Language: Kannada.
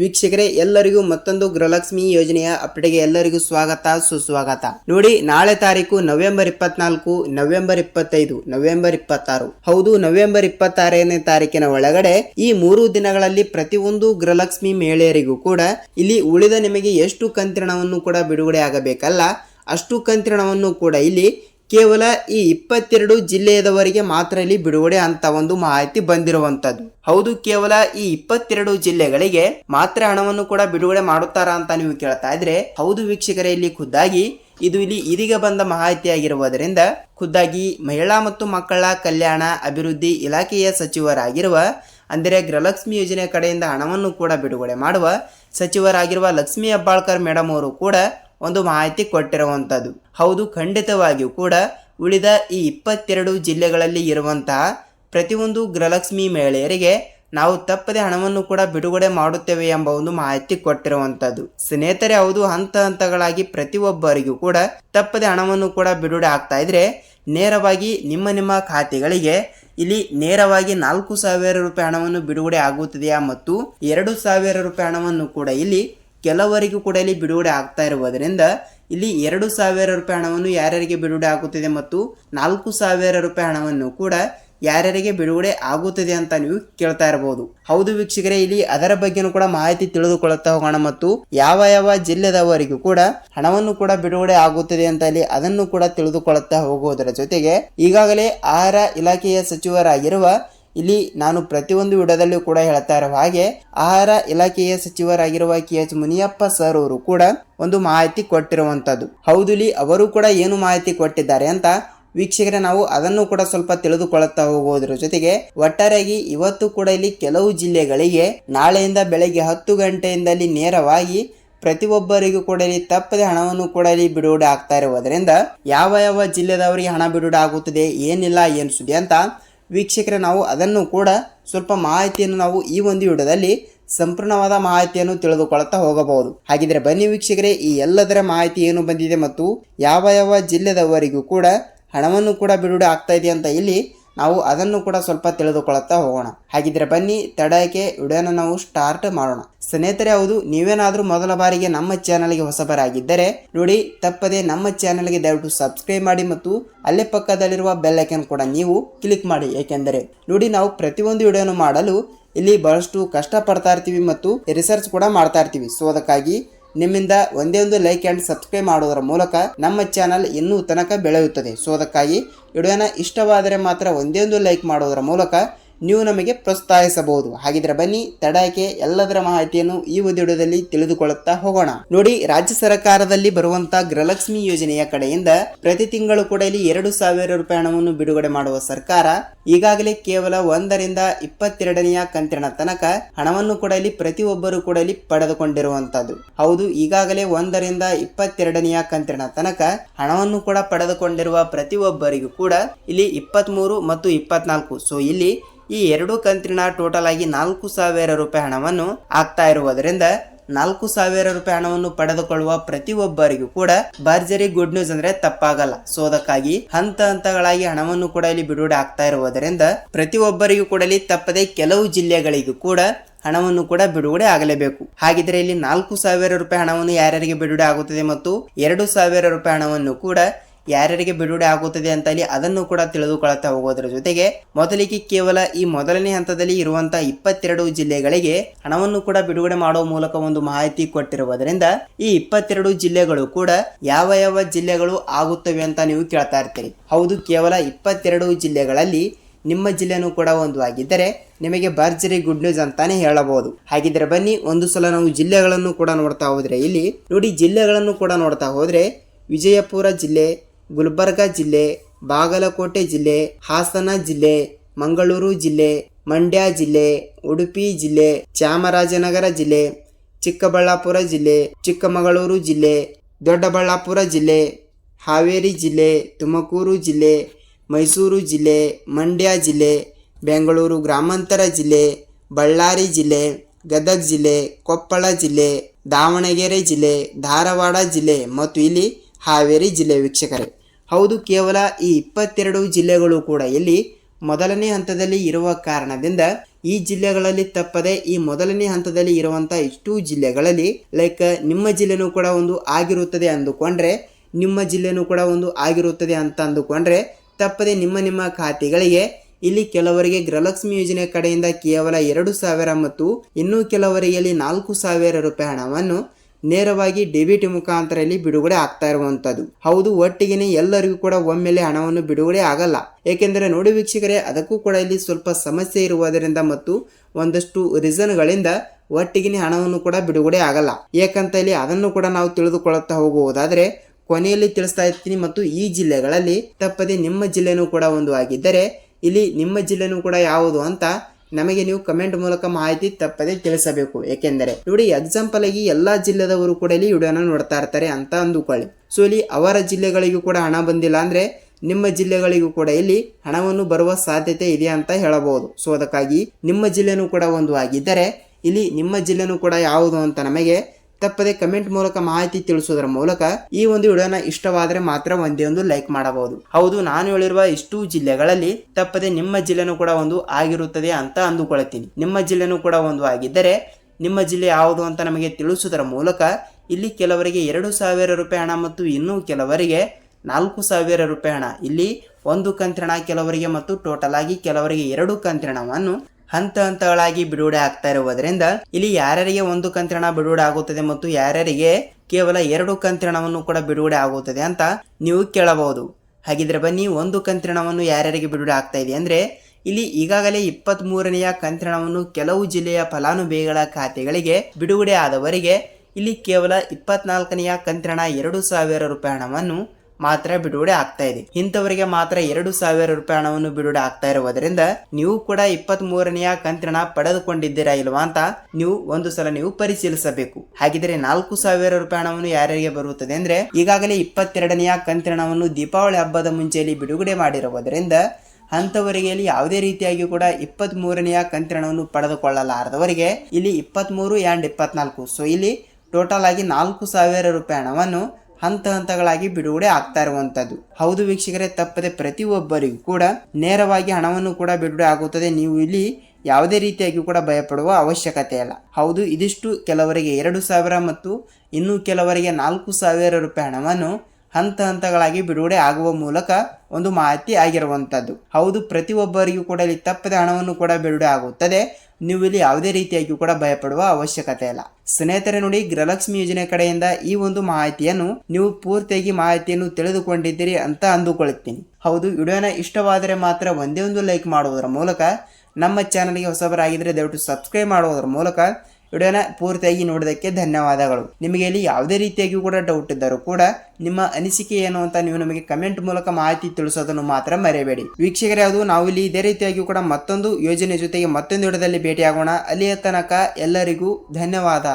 ವೀಕ್ಷಕರೇ, ಎಲ್ಲರಿಗೂ ಮತ್ತೊಂದು ಗೃಹಲಕ್ಷ್ಮಿ ಯೋಜನೆಯ ಅಪ್ಡೇಟ್ಗೆ ಎಲ್ಲರಿಗೂ ಸ್ವಾಗತ, ಸುಸ್ವಾಗತ. ನೋಡಿ, ನಾಳೆ ತಾರೀಕು ನವೆಂಬರ್ ಇಪ್ಪತ್ನಾಲ್ಕು, ನವೆಂಬರ್ ಇಪ್ಪತ್ತೈದು, ನವೆಂಬರ್ ಇಪ್ಪತ್ತಾರು. ಹೌದು, ನವೆಂಬರ್ ಇಪ್ಪತ್ತಾರನೇ ತಾರೀಕಿನ ಒಳಗಡೆ ಈ ಮೂರು ದಿನಗಳಲ್ಲಿ ಪ್ರತಿಯೊಂದು ಗೃಹಲಕ್ಷ್ಮಿ ಮಹಿಳೆಯರಿಗೂ ಕೂಡ ಇಲ್ಲಿ ಉಳಿದ ನಿಮಗೆ ಎಷ್ಟು ಕಂತಿರಣವನ್ನು ಕೂಡ ಬಿಡುಗಡೆ ಆಗಬೇಕಲ್ಲ, ಅಷ್ಟು ಕಂತಿರಣವನ್ನು ಕೂಡ ಇಲ್ಲಿ ಕೇವಲ ಈ ಇಪ್ಪತ್ತೆರಡು ಜಿಲ್ಲೆಯದವರಿಗೆ ಮಾತ್ರ ಇಲ್ಲಿ ಬಿಡುಗಡೆ ಅಂತ ಒಂದು ಮಾಹಿತಿ ಬಂದಿರುವಂತದ್ದು. ಹೌದು, ಕೇವಲ ಈ ಇಪ್ಪತ್ತೆರಡು ಜಿಲ್ಲೆಗಳಿಗೆ ಮಾತ್ರ ಹಣವನ್ನು ಕೂಡ ಬಿಡುಗಡೆ ಮಾಡುತ್ತಾರಾ ಅಂತ ನೀವು ಕೇಳ್ತಾ ಇದ್ರೆ, ಹೌದು ವೀಕ್ಷಕರೇ, ಇಲ್ಲಿ ಖುದ್ದಾಗಿ ಇದು ಇಲ್ಲಿ ಇದೀಗ ಬಂದ ಮಾಹಿತಿಯಾಗಿರುವುದರಿಂದ ಖುದ್ದಾಗಿ ಮಹಿಳಾ ಮತ್ತು ಮಕ್ಕಳ ಕಲ್ಯಾಣ ಅಭಿವೃದ್ಧಿ ಇಲಾಖೆಯ ಸಚಿವರಾಗಿರುವ ಅಂದರೆ ಗೃಹಲಕ್ಷ್ಮಿ ಯೋಜನೆ ಕಡೆಯಿಂದ ಹಣವನ್ನು ಕೂಡ ಬಿಡುಗಡೆ ಮಾಡುವ ಸಚಿವರಾಗಿರುವ ಲಕ್ಷ್ಮೀ ಹೆಬ್ಬಾಳ್ಕರ್ ಮೇಡಮ್ ಅವರು ಕೂಡ ಒಂದು ಮಾಹಿತಿ ಕೊಟ್ಟಿರುವಂಥದ್ದು. ಹೌದು, ಖಂಡಿತವಾಗಿಯೂ ಕೂಡ ಉಳಿದ ಈ ಇಪ್ಪತ್ತೆರಡು ಜಿಲ್ಲೆಗಳಲ್ಲಿ ಇರುವಂತಹ ಪ್ರತಿಯೊಂದು ಗೃಹಲಕ್ಷ್ಮಿ ಮಹಿಳೆಯರಿಗೆ ನಾವು ತಪ್ಪದೆ ಹಣವನ್ನು ಕೂಡ ಬಿಡುಗಡೆ ಮಾಡುತ್ತೇವೆ ಎಂಬ ಒಂದು ಮಾಹಿತಿ ಕೊಟ್ಟಿರುವಂಥದ್ದು. ಸ್ನೇಹಿತರೆ, ಹೌದು, ಹಂತ ಹಂತಗಳಾಗಿ ಪ್ರತಿಯೊಬ್ಬರಿಗೂ ಕೂಡ ತಪ್ಪದೆ ಹಣವನ್ನು ಕೂಡ ಬಿಡುಗಡೆ ಆಗ್ತಾ ಇದ್ರೆ ನೇರವಾಗಿ ನಿಮ್ಮ ನಿಮ್ಮ ಖಾತೆಗಳಿಗೆ ಇಲ್ಲಿ ನೇರವಾಗಿ ನಾಲ್ಕು ಸಾವಿರ ರೂಪಾಯಿ ಹಣವನ್ನು ಬಿಡುಗಡೆ ಆಗುತ್ತದೆಯಾ ಮತ್ತು ಎರಡು ಸಾವಿರ ರೂಪಾಯಿ ಹಣವನ್ನು ಕೂಡ ಇಲ್ಲಿ ಕೆಲವರಿಗೂ ಕೂಡ ಇಲ್ಲಿ ಬಿಡುಗಡೆ ಆಗ್ತಾ ಇರುವುದರಿಂದ ಇಲ್ಲಿ ಎರಡು ಸಾವಿರ ರೂಪಾಯಿ ಹಣವನ್ನು ಯಾರ್ಯಾರಿಗೆ ಬಿಡುಗಡೆ ಆಗುತ್ತಿದೆ ಮತ್ತು ನಾಲ್ಕು ಸಾವಿರ ರೂಪಾಯಿ ಹಣವನ್ನು ಕೂಡ ಯಾರ್ಯಾರಿಗೆ ಬಿಡುಗಡೆ ಆಗುತ್ತದೆ ಅಂತ ನೀವು ಕೇಳ್ತಾ ಇರಬಹುದು. ಹೌದು ವೀಕ್ಷಕರೇ, ಇಲ್ಲಿ ಅದರ ಬಗ್ಗೆನೂ ಕೂಡ ಮಾಹಿತಿ ತಿಳಿದುಕೊಳ್ಳುತ್ತಾ ಹೋಗೋಣ ಮತ್ತು ಯಾವ ಯಾವ ಜಿಲ್ಲೆದವರಿಗೂ ಕೂಡ ಹಣವನ್ನು ಕೂಡ ಬಿಡುಗಡೆ ಆಗುತ್ತದೆ ಅಂತ ಇಲ್ಲಿ ಅದನ್ನು ಕೂಡ ತಿಳಿದುಕೊಳ್ಳುತ್ತಾ ಹೋಗುವುದರ ಜೊತೆಗೆ ಈಗಾಗಲೇ ಆಹಾರ ಇಲಾಖೆಯ ಸಚಿವರಾಗಿರುವ ಇಲ್ಲಿ ನಾನು ಪ್ರತಿಯೊಂದು ವಿಡಿಯೋದಲ್ಲೂ ಕೂಡ ಹೇಳ್ತಾ ಇರೋ ಹಾಗೆ ಆಹಾರ ಇಲಾಖೆಯ ಸಚಿವರಾಗಿರುವ ಕೆ ಎಚ್ ಮುನಿಯಪ್ಪ ಸರ್ ಅವರು ಕೂಡ ಒಂದು ಮಾಹಿತಿ ಕೊಟ್ಟಿರುವಂತದ್ದು ಹೌದುಲಿ ಅವರು ಕೂಡ ಏನು ಮಾಹಿತಿ ಕೊಟ್ಟಿದ್ದಾರೆ ಅಂತ ವೀಕ್ಷಕರೆ ನಾವು ಅದನ್ನು ಕೂಡ ಸ್ವಲ್ಪ ತಿಳಿದುಕೊಳ್ಳುತ್ತಾ ಹೋಗುವುದರ ಜೊತೆಗೆ ಒಟ್ಟಾರೆಯಾಗಿ ಇವತ್ತು ಕೂಡ ಇಲ್ಲಿ ಕೆಲವು ಜಿಲ್ಲೆಗಳಿಗೆ ನಾಳೆಯಿಂದ ಬೆಳಗ್ಗೆ ಹತ್ತು ಗಂಟೆಯಿಂದಲ್ಲಿ ನೇರವಾಗಿ ಪ್ರತಿಯೊಬ್ಬರಿಗೂ ಕೂಡ ಇಲ್ಲಿ ತಪ್ಪದೆ ಹಣವನ್ನು ಕೂಡ ಇಲ್ಲಿ ಬಿಡುಗಡೆ ಆಗ್ತಾ ಇರುವುದರಿಂದ ಯಾವ ಯಾವ ಜಿಲ್ಲೆದವರಿಗೆ ಹಣ ಬಿಡುಗಡೆ ಆಗುತ್ತದೆ, ಏನಿಲ್ಲ, ಏನು ಸುದ್ದಿ ಅಂತ ವೀಕ್ಷಕರೇ, ನಾವು ಅದನ್ನು ಕೂಡ ಸ್ವಲ್ಪ ಮಾಹಿತಿಯನ್ನು ನಾವು ಈ ಒಂದು ವಿಡಿಯೋದಲ್ಲಿ ಸಂಪೂರ್ಣವಾದ ಮಾಹಿತಿಯನ್ನು ತಿಳಿದುಕೊಳ್ಳುತ್ತಾ ಹೋಗಬಹುದು. ಹಾಗಿದ್ರೆ ಬನ್ನಿ ವೀಕ್ಷಕರೇ, ಈ ಎಲ್ಲದರ ಮಾಹಿತಿ ಏನು ಬಂದಿದೆ ಮತ್ತು ಯಾವ ಯಾವ ಜಿಲ್ಲೆದವರಿಗೂ ಕೂಡ ಹಣವನ್ನು ಕೂಡ ಬಿಡುಗಡೆ ಆಗ್ತಾ ಇದೆ ಅಂತ ಇಲ್ಲಿ ನಾವು ಅದನ್ನು ಕೂಡ ಸ್ವಲ್ಪ ತಿಳಿದುಕೊಳ್ಳುತ್ತಾ ಹೋಗೋಣ. ಹಾಗಿದ್ರೆ ಬನ್ನಿ, ತಡಕ್ಕೆ ವಿಡಿಯೋನ ನಾವು ಸ್ಟಾರ್ಟ್ ಮಾಡೋಣ. ಸ್ನೇಹಿತರೆ, ಹೌದು, ನೀವೇನಾದರೂ ಮೊದಲ ಬಾರಿಗೆ ನಮ್ಮ ಚಾನಲ್ಗೆ ಹೊಸಬರಾಗಿದ್ದರೆ ನೋಡಿ, ತಪ್ಪದೆ ನಮ್ಮ ಚಾನಲ್ಗೆ ದಯವಿಟ್ಟು ಸಬ್ಸ್ಕ್ರೈಬ್ ಮಾಡಿ ಮತ್ತು ಅಲ್ಲೇ ಪಕ್ಕದಲ್ಲಿರುವ ಬೆಲ್ ಐಕನ್ ಕೂಡ ನೀವು ಕ್ಲಿಕ್ ಮಾಡಿ. ಏಕೆಂದರೆ ನೋಡಿ, ನಾವು ಪ್ರತಿಯೊಂದು ವಿಡಿಯೋನು ಮಾಡಲು ಇಲ್ಲಿ ಬಹಳಷ್ಟು ಕಷ್ಟಪಡ್ತಾ ಇರ್ತೀವಿ ಮತ್ತು ರಿಸರ್ಚ್ ಕೂಡ ಮಾಡ್ತಾ ಇರ್ತೀವಿ. ಸೊ, ಅದಕ್ಕಾಗಿ ನಿಮ್ಮಿಂದ ಒಂದೇ ಒಂದು ಲೈಕ್ ಆ್ಯಂಡ್ ಸಬ್ಸ್ಕ್ರೈಬ್ ಮಾಡೋದರ ಮೂಲಕ ನಮ್ಮ ಚಾನಲ್ ಇನ್ನೂ ತನಕ ಬೆಳೆಯುತ್ತದೆ. ಸೊ ಅದಕ್ಕಾಗಿ ವಿಡಿಯೋನ ಇಷ್ಟವಾದರೆ ಮಾತ್ರ ಒಂದೇ ಒಂದು ಲೈಕ್ ಮಾಡೋದರ ಮೂಲಕ ನೀವು ನಮಗೆ ಪ್ರೋತ್ಸಾಹಿಸಬಹುದು ಹಾಗಿದ್ರೆ ಬನ್ನಿ ತಡಾಕೆ ಎಲ್ಲದರ ಮಾಹಿತಿಯನ್ನು ಈ ಉದ್ಯೋಗದಲ್ಲಿ ತಿಳಿದುಕೊಳ್ಳುತ್ತಾ ಹೋಗೋಣ. ನೋಡಿ, ರಾಜ್ಯ ಸರ್ಕಾರದಲ್ಲಿ ಬರುವಂತಹ ಗೃಹಲಕ್ಷ್ಮಿ ಯೋಜನೆಯ ಕಡೆಯಿಂದ ಪ್ರತಿ ತಿಂಗಳು ಕೂಡ ಇಲ್ಲಿ ಎರಡು ಸಾವಿರ ರೂಪಾಯಿ ಹಣವನ್ನು ಬಿಡುಗಡೆ ಮಾಡುವ ಸರ್ಕಾರ ಈಗಾಗಲೇ ಕೇವಲ ಒಂದರಿಂದ ಇಪ್ಪತ್ತೆರಡನೆಯ ಕಂತಿನ ತನಕ ಹಣವನ್ನು ಕೂಡ ಇಲ್ಲಿ ಪ್ರತಿಯೊಬ್ಬರು ಕೂಡ ಇಲ್ಲಿ ಪಡೆದುಕೊಂಡಿರುವಂತದ್ದು. ಹೌದು, ಈಗಾಗಲೇ ಒಂದರಿಂದ ಇಪ್ಪತ್ತೆರಡನೆಯ ಕಂತಿನ ತನಕ ಹಣವನ್ನು ಕೂಡ ಪಡೆದುಕೊಂಡಿರುವ ಪ್ರತಿಯೊಬ್ಬರಿಗೂ ಕೂಡ ಇಲ್ಲಿ ಇಪ್ಪತ್ಮೂರು ಮತ್ತು ಇಪ್ಪತ್ನಾಲ್ಕು. ಸೊ ಇಲ್ಲಿ ಈ ಎರಡು ಕಂತಿನ ಟೋಟಲ್ ಆಗಿ ನಾಲ್ಕು ಸಾವಿರ ರೂಪಾಯಿ ಹಣವನ್ನು ಆಗ್ತಾ ಇರುವುದರಿಂದ ನಾಲ್ಕು ಸಾವಿರ ರೂಪಾಯಿ ಹಣವನ್ನು ಪಡೆದುಕೊಳ್ಳುವ ಪ್ರತಿಯೊಬ್ಬರಿಗೂ ಕೂಡ ಭರ್ಜರಿ ಗುಡ್ ನ್ಯೂಸ್ ಅಂದ್ರೆ ತಪ್ಪಾಗಲ್ಲ. ಸೊ ಅದಕ್ಕಾಗಿ ಹಂತ ಹಂತಗಳಾಗಿ ಹಣವನ್ನು ಕೂಡ ಇಲ್ಲಿ ಬಿಡುಗಡೆ ಆಗ್ತಾ ಇರುವುದರಿಂದ ಪ್ರತಿಯೊಬ್ಬರಿಗೂ ಕೂಡ ಇಲ್ಲಿ ತಪ್ಪದೆ ಕೆಲವು ಜಿಲ್ಲೆಗಳಿಗೂ ಕೂಡ ಹಣವನ್ನು ಕೂಡ ಬಿಡುಗಡೆ ಆಗಲೇಬೇಕು. ಹಾಗಿದ್ರೆ ಇಲ್ಲಿ ನಾಲ್ಕು ಸಾವಿರ ರೂಪಾಯಿ ಹಣವನ್ನು ಯಾರ್ಯಾರಿಗೆ ಬಿಡುಗಡೆ ಆಗುತ್ತದೆ ಮತ್ತು ಎರಡು ಸಾವಿರ ರೂಪಾಯಿ ಹಣವನ್ನು ಕೂಡ ಯಾರ್ಯಾರಿಗೆ ಬಿಡುಗಡೆ ಆಗುತ್ತದೆ ಅಂತ ಇಲ್ಲಿ ಅದನ್ನು ಕೂಡ ತಿಳಿದುಕೊಳ್ಳುತ್ತಾ ಹೋಗೋದರ ಜೊತೆಗೆ ಮೊದಲಿಗೆ ಕೇವಲ ಈ ಮೊದಲನೇ ಹಂತದಲ್ಲಿ ಇರುವಂತಹ ಇಪ್ಪತ್ತೆರಡು ಜಿಲ್ಲೆಗಳಿಗೆ ಹಣವನ್ನು ಕೂಡ ಬಿಡುಗಡೆ ಮಾಡುವ ಮೂಲಕ ಒಂದು ಮಾಹಿತಿ ಕೊಟ್ಟಿರುವುದರಿಂದ ಈ ಇಪ್ಪತ್ತೆರಡು ಜಿಲ್ಲೆಗಳು ಕೂಡ ಯಾವ ಯಾವ ಜಿಲ್ಲೆಗಳು ಆಗುತ್ತವೆ ಅಂತ ನೀವು ಕೇಳ್ತಾ ಇರ್ತೀರಿ. ಹೌದು, ಕೇವಲ ಇಪ್ಪತ್ತೆರಡು ಜಿಲ್ಲೆಗಳಲ್ಲಿ ನಿಮ್ಮ ಜಿಲ್ಲೆನೂ ಕೂಡ ಒಂದು ಆಗಿದ್ದರೆ ನಿಮಗೆ ಭರ್ಜರಿ ಗುಡ್ ನ್ಯೂಸ್ ಅಂತಾನೆ ಹೇಳಬಹುದು. ಹಾಗಿದ್ರೆ ಬನ್ನಿ, ಒಂದು ಸಲ ನಾವು ಜಿಲ್ಲೆಗಳನ್ನು ಕೂಡ ನೋಡ್ತಾ ಹೋದ್ರೆ ಇಲ್ಲಿ, ನೋಡಿ, ಜಿಲ್ಲೆಗಳನ್ನು ಕೂಡ ನೋಡ್ತಾ ಹೋದ್ರೆ ವಿಜಯಪುರ ಜಿಲ್ಲೆ ಗುಲ್ಬರ್ಗಾ ಜಿಲ್ಲೆ, ಬಾಗಲಕೋಟೆ ಜಿಲ್ಲೆ, ಹಾಸನ ಜಿಲ್ಲೆ, ಮಂಗಳೂರು ಜಿಲ್ಲೆ, ಮಂಡ್ಯ ಜಿಲ್ಲೆ, ಉಡುಪಿ ಜಿಲ್ಲೆ, ಚಾಮರಾಜನಗರ ಜಿಲ್ಲೆ, ಚಿಕ್ಕಬಳ್ಳಾಪುರ ಜಿಲ್ಲೆ, ಚಿಕ್ಕಮಗಳೂರು ಜಿಲ್ಲೆ, ದೊಡ್ಡಬಳ್ಳಾಪುರ ಜಿಲ್ಲೆ, ಹಾವೇರಿ ಜಿಲ್ಲೆ, ತುಮಕೂರು ಜಿಲ್ಲೆ, ಮೈಸೂರು ಜಿಲ್ಲೆ, ಮಂಡ್ಯ ಜಿಲ್ಲೆ, ಬೆಂಗಳೂರು ಗ್ರಾಮಾಂತರ ಜಿಲ್ಲೆ, ಬಳ್ಳಾರಿ ಜಿಲ್ಲೆ, ಗದಗ ಜಿಲ್ಲೆ, ಕೊಪ್ಪಳ ಜಿಲ್ಲೆ, ದಾವಣಗೆರೆ ಜಿಲ್ಲೆ, ಧಾರವಾಡ ಜಿಲ್ಲೆ ಮತ್ತು ಇಲ್ಲಿ ಹಾವೇರಿ ಜಿಲ್ಲೆ ವೀಕ್ಷಕರೇ. ಹೌದು, ಕೇವಲ ಈ ಇಪ್ಪತ್ತೆರಡು ಜಿಲ್ಲೆಗಳು ಕೂಡ. ಇಲ್ಲಿ ಮೊದಲನೇ ಹಂತದಲ್ಲಿ ಇರುವ ಕಾರಣದಿಂದ ಈ ಜಿಲ್ಲೆಗಳಲ್ಲಿ ತಪ್ಪದೆ ಈ ಮೊದಲನೇ ಹಂತದಲ್ಲಿ ಇರುವಂತ ಇಷ್ಟು ಜಿಲ್ಲೆಗಳಲ್ಲಿ ಲೈಕ್ ನಿಮ್ಮ ಜಿಲ್ಲೆನೂ ಕೂಡ ಒಂದು ಆಗಿರುತ್ತದೆ ಅಂದುಕೊಂಡ್ರೆ, ನಿಮ್ಮ ಜಿಲ್ಲೆನೂ ಕೂಡ ಒಂದು ಆಗಿರುತ್ತದೆ ಅಂತ ಅಂದುಕೊಂಡ್ರೆ, ತಪ್ಪದೆ ನಿಮ್ಮ ನಿಮ್ಮ ಖಾತೆಗಳಿಗೆ ಇಲ್ಲಿ ಕೆಲವರಿಗೆ ಗೃಹಲಕ್ಷ್ಮಿ ಯೋಜನೆ ಕಡೆಯಿಂದ ಕೇವಲ ಎರಡು ಸಾವಿರ ಮತ್ತು ಇನ್ನೂ ಕೆಲವರಿಗೆ ಇಲ್ಲಿ ನಾಲ್ಕು ಸಾವಿರ ರೂಪಾಯಿ ಹಣವನ್ನು ನೇರವಾಗಿ ಡೆಬಿಟ್ ಮುಖಾಂತರ ಇಲ್ಲಿ ಬಿಡುಗಡೆ ಆಗ್ತಾ ಇರುವಂಥದ್ದು ಹೌದು, ಒಟ್ಟಿಗೆನೆ ಎಲ್ಲರಿಗೂ ಕೂಡ ಒಮ್ಮೆಲೆ ಹಣವನ್ನು ಬಿಡುಗಡೆ ಆಗಲ್ಲ. ಏಕೆಂದರೆ ನೋಡಿ ವೀಕ್ಷಕರೇ, ಅದಕ್ಕೂ ಕೂಡ ಇಲ್ಲಿ ಸ್ವಲ್ಪ ಸಮಸ್ಯೆ ಇರುವುದರಿಂದ ಮತ್ತು ಒಂದಷ್ಟು ರೀಸನ್ಗಳಿಂದ ಒಟ್ಟಿಗೆನೆ ಹಣವನ್ನು ಕೂಡ ಬಿಡುಗಡೆ ಆಗಲ್ಲ. ಏಕಂತ ಇಲ್ಲಿ ಅದನ್ನು ಕೂಡ ನಾವು ತಿಳಿದುಕೊಳ್ಳುತ್ತಾ ಹೋಗುವುದಾದರೆ, ಕೊನೆಯಲ್ಲಿ ತಿಳಿಸ್ತಾ ಇರ್ತೀನಿ ಮತ್ತು ಈ ಜಿಲ್ಲೆಗಳಲ್ಲಿ ತಪ್ಪದೆ ನಿಮ್ಮ ಜಿಲ್ಲೆನೂ ಕೂಡ ಒಂದು ಆಗಿದ್ದರೆ, ಇಲ್ಲಿ ನಿಮ್ಮ ಜಿಲ್ಲೆನೂ ಕೂಡ ಯಾವುದು ಅಂತ ನಮಗೆ ನೀವು ಕಮೆಂಟ್ ಮೂಲಕ ಮಾಹಿತಿ ತಪ್ಪದೆ ತಿಳಿಸಬೇಕು. ಏಕೆಂದರೆ ನೋಡಿ ಎಕ್ಸಾಂಪಲ್ ಆಗಿ ಎಲ್ಲಾ ಜಿಲ್ಲೆದವರು ಕೂಡ ಇಲ್ಲಿ ವಿಡಿಯೋನ ನೋಡ್ತಾ ಇರ್ತಾರೆ ಅಂತ ಅಂದುಕೊಳ್ಳಿ. ಸೊ ಇಲ್ಲಿ ಅವರ ಜಿಲ್ಲೆಗಳಿಗೂ ಕೂಡ ಹಣ ಬಂದಿಲ್ಲ ಅಂದ್ರೆ ನಿಮ್ಮ ಜಿಲ್ಲೆಗಳಿಗೂ ಕೂಡ ಇಲ್ಲಿ ಹಣವನ್ನು ಬರುವ ಸಾಧ್ಯತೆ ಇದೆ ಅಂತ ಹೇಳಬಹುದು. ಸೊ ಅದಕ್ಕಾಗಿ ನಿಮ್ಮ ಜಿಲ್ಲೆನೂ ಕೂಡ ಒಂದು ಆಗಿದ್ದರೆ, ಇಲ್ಲಿ ನಿಮ್ಮ ಜಿಲ್ಲೆನೂ ಕೂಡ ಯಾವುದು ಅಂತ ನಮಗೆ ತಪ್ಪದೆ ಕಮೆಂಟ್ ಮೂಲಕ ಮಾಹಿತಿ ತಿಳಿಸೋದ್ರ ಮೂಲಕ ಈ ಒಂದು ವಿಡಿಯೋನ ಇಷ್ಟವಾದರೆ ಮಾತ್ರ ಒಂದೇ ಒಂದು ಲೈಕ್ ಮಾಡಬಹುದು. ಹೌದು, ನಾನು ಹೇಳಿರುವ ಇಷ್ಟು ಜಿಲ್ಲೆಗಳಲ್ಲಿ ತಪ್ಪದೆ ನಿಮ್ಮ ಜಿಲ್ಲೆನೂ ಕೂಡ ಒಂದು ಆಗಿರುತ್ತದೆ ಅಂತ ಅಂದುಕೊಳ್ಳುತ್ತೀನಿ ನಿಮ್ಮ ಜಿಲ್ಲೆನೂ ಕೂಡ ಒಂದು ಆಗಿದ್ದರೆ ನಿಮ್ಮ ಜಿಲ್ಲೆ ಯಾವುದು ಅಂತ ನಮಗೆ ತಿಳಿಸುವುದರ ಮೂಲಕ ಇಲ್ಲಿ ಕೆಲವರಿಗೆ ಎರಡು ಸಾವಿರ ರೂಪಾಯಿ ಹಣ ಮತ್ತು ಇನ್ನೂ ಕೆಲವರಿಗೆ ನಾಲ್ಕು ಸಾವಿರ ರೂಪಾಯಿ ಹಣ. ಇಲ್ಲಿ ಒಂದು ಕಂತ್ರಣ ಕೆಲವರಿಗೆ ಮತ್ತು ಟೋಟಲ್ ಆಗಿ ಕೆಲವರಿಗೆ ಎರಡು ಕಂತಿನವನ್ನು ಹಂತ ಹಂತಗಳಾಗಿ ಬಿಡುಗಡೆ ಆಗ್ತಾ ಇರುವುದರಿಂದ ಇಲ್ಲಿ ಯಾರ್ಯಾರಿಗೆ ಒಂದು ಕಂತಿನ ಬಿಡುಗಡೆ ಆಗುತ್ತದೆ ಮತ್ತು ಯಾರ್ಯಾರಿಗೆ ಕೇವಲ ಎರಡು ಕಂತ್ರಣವನ್ನು ಕೂಡ ಬಿಡುಗಡೆ ಆಗುತ್ತದೆ ಅಂತ ನೀವು ಕೇಳಬಹುದು. ಹಾಗಿದ್ರೆ ಬನ್ನಿ, ಒಂದು ಕಂತ್ರಣವನ್ನು ಯಾರ್ಯಾರಿಗೆ ಬಿಡುಗಡೆ ಆಗ್ತಾ ಇದೆ ಅಂದ್ರೆ ಇಲ್ಲಿ ಈಗಾಗಲೇ ಇಪ್ಪತ್ತ್ ಮೂರನೆಯ ಕಂತಿನವನ್ನು ಕೆಲವು ಜಿಲ್ಲೆಯ ಫಲಾನುಭವಿಗಳ ಖಾತೆಗಳಿಗೆ ಬಿಡುಗಡೆ ಆದವರಿಗೆ ಇಲ್ಲಿ ಕೇವಲ ಇಪ್ಪತ್ನಾಲ್ಕನೆಯ ಕಂತ್ರಣ ಎರಡು ಸಾವಿರ ರೂಪಾಯಿ ಹಣವನ್ನು ಮಾತ್ರ ಬಿಡುಗಡೆ ಆಗ್ತಾ ಇದೆ. ಇಂಥವರಿಗೆ ಮಾತ್ರ ಎರಡು ಸಾವಿರ ರೂಪಾಯಿ ಹಣವನ್ನು ಬಿಡುಗಡೆ ಆಗ್ತಾ ಇರುವುದರಿಂದ ನೀವು ಕೂಡ ಇಪ್ಪತ್ತ್ ಮೂರನೆಯ ಕಂತಿನ ಪಡೆದುಕೊಂಡಿದ್ದೀರಾ ಇಲ್ವಾ ಅಂತ ನೀವು ಒಂದು ಸಲ ನೀವು ಪರಿಶೀಲಿಸಬೇಕು. ಹಾಗಿದ್ರೆ ನಾಲ್ಕು ಸಾವಿರ ರೂಪಾಯಿ ಹಣವನ್ನು ಯಾರ್ಯಾರಿಗೆ ಬರುತ್ತದೆ ಅಂದ್ರೆ ಈಗಾಗಲೇ ಇಪ್ಪತ್ತೆರಡನೆಯ ಕಂತಿನವನ್ನು ದೀಪಾವಳಿ ಹಬ್ಬದ ಮುಂಚೆಯಲ್ಲಿ ಬಿಡುಗಡೆ ಮಾಡಿರುವುದರಿಂದ ಅಂಥವರಿಗೆ ಇಲ್ಲಿ ಯಾವುದೇ ರೀತಿಯಾಗಿ ಕೂಡ ಇಪ್ಪತ್ತ್ ಮೂರನೆಯ ಕಂತಿನವನ್ನು ಪಡೆದುಕೊಳ್ಳಲಾರದವರಿಗೆ ಇಲ್ಲಿ ಇಪ್ಪತ್ತ್ ಮೂರು ಆ್ಯಂಡ್ ಇಪ್ಪತ್ನಾಲ್ಕು. ಸೊ ಇಲ್ಲಿ ಟೋಟಲ್ ಆಗಿ ನಾಲ್ಕು ಸಾವಿರ ರೂಪಾಯಿ ಹಣವನ್ನು ಹಂತ ಹಂತಗಳಾಗಿ ಬಿಡುಗಡೆ ಆಗ್ತಾ ಇರುವಂತದ್ದು ಹೌದು ವೀಕ್ಷಕರೇ, ತಪ್ಪದೆ ಪ್ರತಿಯೊಬ್ಬರಿಗೂ ಕೂಡ ನೇರವಾಗಿ ಹಣವನ್ನು ಕೂಡ ಬಿಡುಗಡೆ ಆಗುತ್ತದೆ. ನೀವು ಇಲ್ಲಿ ಯಾವುದೇ ರೀತಿಯಾಗಿ ಕೂಡ ಭಯಪಡುವ ಅವಶ್ಯಕತೆ ಇಲ್ಲ. ಹೌದು, ಇದಿಷ್ಟು ಕೆಲವರಿಗೆ ಎರಡು ಸಾವಿರ ಮತ್ತು ಇನ್ನು ಕೆಲವರಿಗೆ ನಾಲ್ಕು ಸಾವಿರ ರೂಪಾಯಿ ಹಣವನ್ನು ಹಂತ ಹಂತಗಳಾಗಿ ಬಿಡುಗಡೆ ಆಗುವ ಮೂಲಕ ಒಂದು ಮಾಹಿತಿ ಆಗಿರುವಂಥದ್ದು. ಹೌದು, ಪ್ರತಿಯೊಬ್ಬರಿಗೂ ಕೂಡ ಇಲ್ಲಿ ತಪ್ಪದ ಹಣವನ್ನು ಕೂಡ ಬಿಡುಗಡೆ ಆಗುತ್ತದೆ. ನೀವು ಇಲ್ಲಿ ಯಾವುದೇ ರೀತಿಯಾಗಿಯೂ ಕೂಡ ಭಯಪಡುವ ಅವಶ್ಯಕತೆ ಇಲ್ಲ. ಸ್ನೇಹಿತರೆ, ನೋಡಿ, ಗೃಹಲಕ್ಷ್ಮಿ ಯೋಜನೆ ಕಡೆಯಿಂದ ಈ ಒಂದು ಮಾಹಿತಿಯನ್ನು ನೀವು ಪೂರ್ತಿಯಾಗಿ ಮಾಹಿತಿಯನ್ನು ತಿಳಿದುಕೊಂಡಿದ್ದೀರಿ ಅಂತ ಅಂದುಕೊಳ್ಳುತ್ತೀನಿ. ಹೌದು, ವಿಡಿಯೋನ ಇಷ್ಟವಾದರೆ ಮಾತ್ರ ಒಂದೇ ಒಂದು ಲೈಕ್ ಮಾಡುವುದರ ಮೂಲಕ ನಮ್ಮ ಚಾನಲ್ಗೆ ಹೊಸಬರಾಗಿದ್ದರೆ ದಯವಿಟ್ಟು ಸಬ್ಸ್ಕ್ರೈಬ್ ಮಾಡುವುದರ ಮೂಲಕ ವಿಡಿಯೋನ ಪೂರ್ತಿಯಾಗಿ ನೋಡೋದಕ್ಕೆ ಧನ್ಯವಾದಗಳು. ನಿಮಗೆ ಇಲ್ಲಿ ಯಾವುದೇ ರೀತಿಯಾಗಿ ಕೂಡ ಡೌಟ್ ಇದ್ದರೂ ಕೂಡ ನಿಮ್ಮ ಅನಿಸಿಕೆ ಏನು ಅಂತ ನೀವು ನಮಗೆ ಕಮೆಂಟ್ ಮೂಲಕ ಮಾಹಿತಿ ತಿಳಿಸೋದನ್ನು ಮಾತ್ರ ಮರೆಯಬೇಡಿ. ವೀಕ್ಷಕರೇ, ಅದು ನಾವು ಇಲ್ಲಿ ಇದೇ ರೀತಿಯಾಗಿ ಕೂಡ ಮತ್ತೊಂದು ಯೋಜನೆ ಜೊತೆಗೆ ಮತ್ತೊಂದು ವಿಡಿಯೋದಲ್ಲಿ ಭೇಟಿಯಾಗೋಣ. ಅಲ್ಲಿಯ ತನಕ ಎಲ್ಲರಿಗೂ ಧನ್ಯವಾದ.